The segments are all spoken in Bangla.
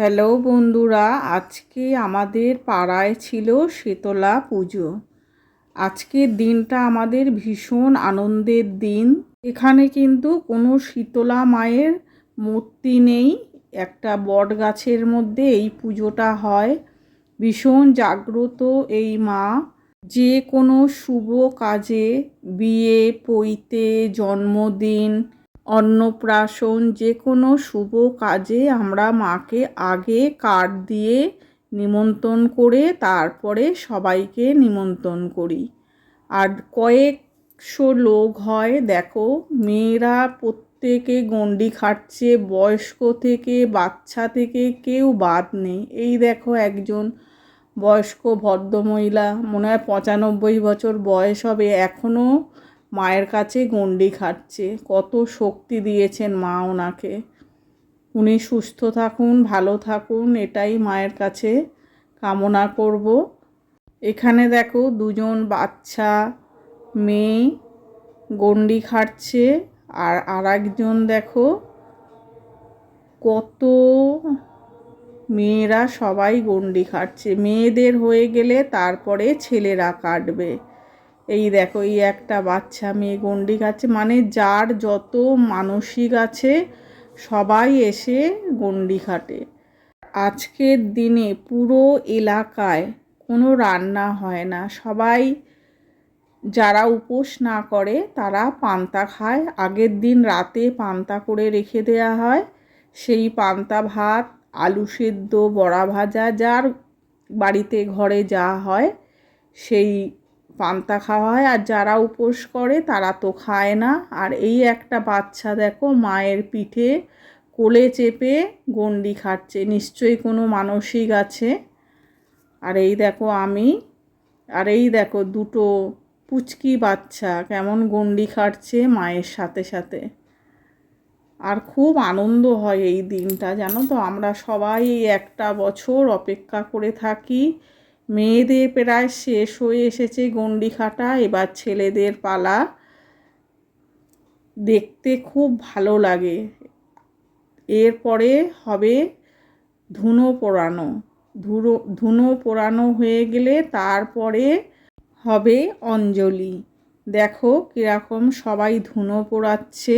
হ্যালো বন্ধুরা, আজকে আমাদের পাড়ায় ছিল শীতলা পুজো। আজকের দিনটা আমাদের ভীষণ আনন্দের দিন। এখানে কিন্তু কোনো শীতলা মায়ের মূর্তি নেই, একটা বট গাছের মধ্যে এই পুজোটা হয়। ভীষণ জাগ্রত এই মা। যে কোনো শুভ কাজে, বিয়ে, পৈতে, জন্মদিন অন্নপ্রাশন যে কোনো শুভ কাজে আমরা মাকে আগে কার্ড দিয়ে নিমন্ত্রণ করে তারপরে সবাইকে নিমন্ত্রণ করি। আর কয়েকশো লোক হয়, দেখো, মেয়েরা প্রত্যেকে গণ্ডি খাটছে, বয়স্ক থেকে, বাচ্চা থেকে, কেউ বাদ নেই। এই দেখো একজন বয়স্ক ভদ্রমহিলা, মনে হয় পঁচানব্বই বছর বয়স হবে এখনও মায়ের কাছে গণ্ডি খাচ্ছে কত শক্তি দিয়েছেন মা ওনাকে। উনি সুস্থ থাকুন, ভালো থাকুন, এটাই মায়ের কাছে কামনা করব। এখানে দেখো দুজন বাচ্চা, মেয়ে গণ্ডি খাটছে আর আরেকজন দেখো কত মেয়েরা সবাই গণ্ডি খাটছে। মেয়েদের হয়ে গেলে তারপরে ছেলেরা কাটবে। এই দেখো, এই একটা বাচ্চা, মেয়ে গণ্ডি খাচ্ছে। মানে যার যত মানসিক আছে, সবাই এসে গণ্ডি খাটে। আজকের দিনে পুরো এলাকায় কোনো রান্না হয় না। সবাই যারা উপোস না করে, তারা পান্তা খায়। আগের দিন রাতে পান্তা করে রেখে দেওয়া হয়। সেই পান্তা, ভাত, আলু সেদ্ধ, বড়া ভাজা, যার বাড়িতে, ঘরে যা হয়, সেই পান্তা খাওয়া হয়, আর যারা উপোস করে তারা তো খায় না। আর এই একটা বাচ্চা দেখো মায়ের পিঠে কোলে চেপে গণ্ডি খাচ্ছে। নিশ্চয়ই কোনো মানসিক আছে। আর এই দেখো আমি, আর এই দেখো দুটো পুচকি বাচ্চা কেমন গণ্ডি খাটছে মায়ের সাথে সাথে। আর খুব আনন্দ হয় এই দিনটা, জানো তো? আমরা সবাই একটা বছর অপেক্ষা করে থাকি। মেয়েদের প্রায় শেষ হয়ে এসেছে গণ্ডি খাটা এবার ছেলেদের পালা দেখতে খুব ভালো লাগে। এরপরে হবে ধুনো পোড়ানো। ধুনো ধুনো পোড়ানো হয়ে গেলে তারপরে হবে অঞ্জলি। দেখো কীরকম সবাই ধুনো পোড়াচ্ছে।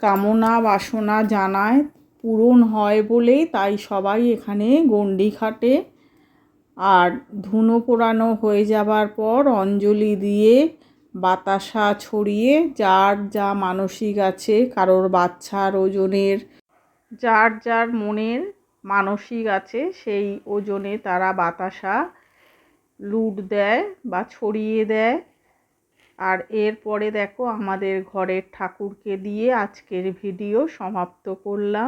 কামনা বাসনা জানায় পূরণ হয় বলেই তাই সবাই এখানে গণ্ডি খাটে আর ধুনো পোড়ানো হয়ে যাবার পর অঞ্জলি দিয়ে বাতাসা ছড়িয়ে, যার যা মানসিক আছে, কারোর বাচ্চার ওজনের, যার যার মনের মানসিক আছে, সেই ওজনে তারা বাতাসা লুট দেয় বা ছড়িয়ে দেয়। আর এরপরে দেখো আমাদের ঘরের ঠাকুরকে দিয়ে আজকের ভিডিও সমাপ্ত করলাম।